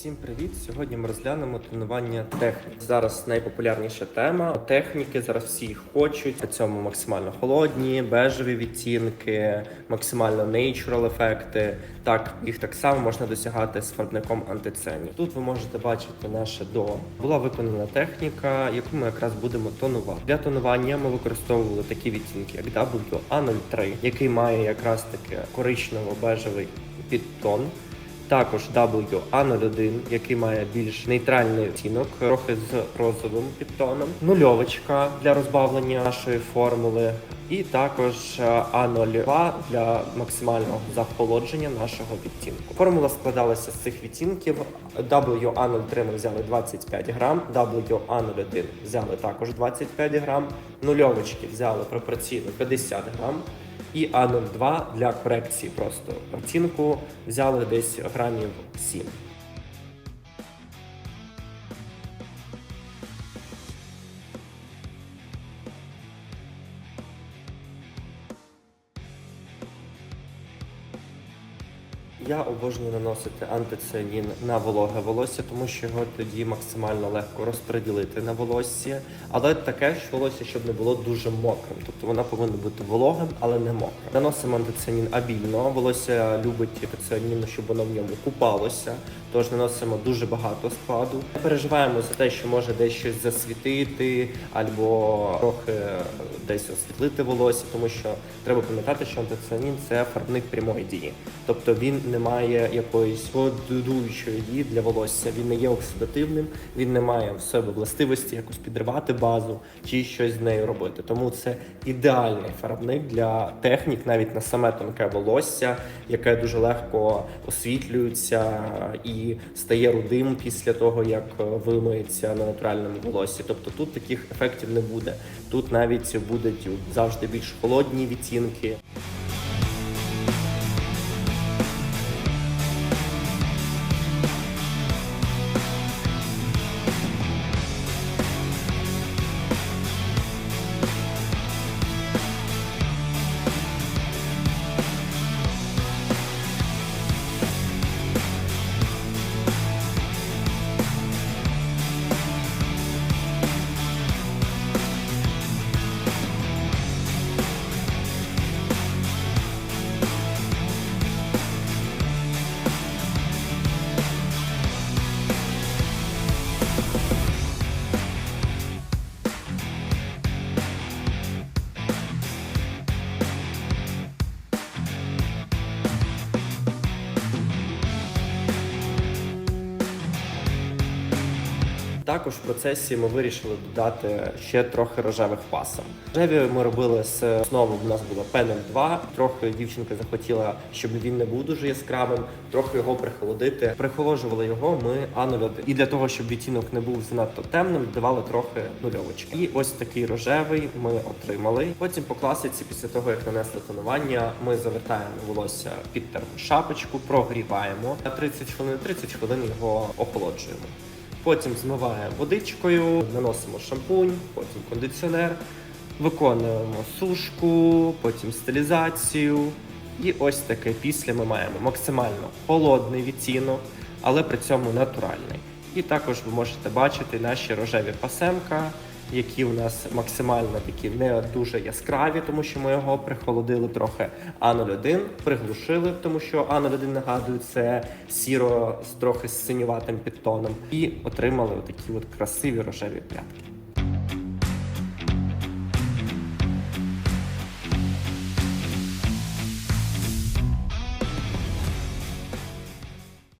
Всім привіт! Сьогодні ми розглянемо тренування технік. Зараз найпопулярніша тема. Техніки зараз всі їх хочуть. При цьому максимально холодні, бежеві відтінки, максимально natural ефекти. Так, їх так само можна досягати з фарбником антицені. Тут ви можете бачити наше до. Була виконана техніка, яку ми якраз будемо тонувати. Для тонування ми використовували такі відтінки, як WA03, який має якраз таки коричнево-бежевий підтон. Також WA01, який має більш нейтральний оттінок, трохи з розовим підтоном. Нульовочка для розбавлення нашої формули. І також е, А02 для максимального захолодження нашого відтінку. Формула складалася з цих відтінків. WA03 ми взяли 25 грам, WA01 взяли також 25 грам, нульовочки взяли пропорційно 50 грам. І А02 для корекції просто оцінку взяли десь грамів 7. Я обожнюю наносити антицианін на вологе волосся, тому що його тоді максимально легко розподілити на волоссі. Але таке ж волосся, щоб не було дуже мокрим. Тобто воно повинно бути вологим, але не мокрим. Наносимо антицианін обільно. Волосся любить антицианін, щоб воно в ньому купалося. Тож наносимо дуже багато складу. Не переживаємо за те, що може десь щось засвітити або трохи десь освітлити волосся, тому що треба пам'ятати, що антицианін – це фарбник прямої дії. Тобто він не має якоїсь подуючої дії для волосся. Він не є оксидативним, він не має в себе властивості якось підривати базу чи щось з нею робити. Тому це ідеальний фарбник для технік, навіть на саме тонке волосся, яке дуже легко освітлюється і стає рудим після того, як вимиється на натуральному волоссі. Тобто тут таких ефектів не буде. Тут навіть будуть завжди більш холодні відтінки. Також в процесі ми вирішили додати ще трохи рожевих пасом. Рожеві ми робили з основи. У нас було пенель 2. Трохи дівчинка захотіла, щоб він не був дуже яскравим, трохи його прихолодити. Прихолоджували його ми А01. І для того, щоб відтінок не був занадто темним, давали трохи нульовочки. І ось такий рожевий ми отримали. Потім по класиці, після того як нанесли тонування, ми завертаємо волосся під термошапочку, прогріваємо на 30 хвилин, 30 хвилин його охолоджуємо. Потім змиваємо водичкою, наносимо шампунь, потім кондиціонер, виконуємо сушку, потім стилізацію. І ось таке після ми маємо максимально холодний відтінок, але при цьому натуральний. І також ви можете бачити наші рожеві пасемка, які у нас максимально такі не дуже яскраві, тому що ми його прихолодили трохи А01, приглушили, тому що А01, нагадую, це сіро з трохи синюватим підтоном, і отримали такі от красиві рожеві прядки.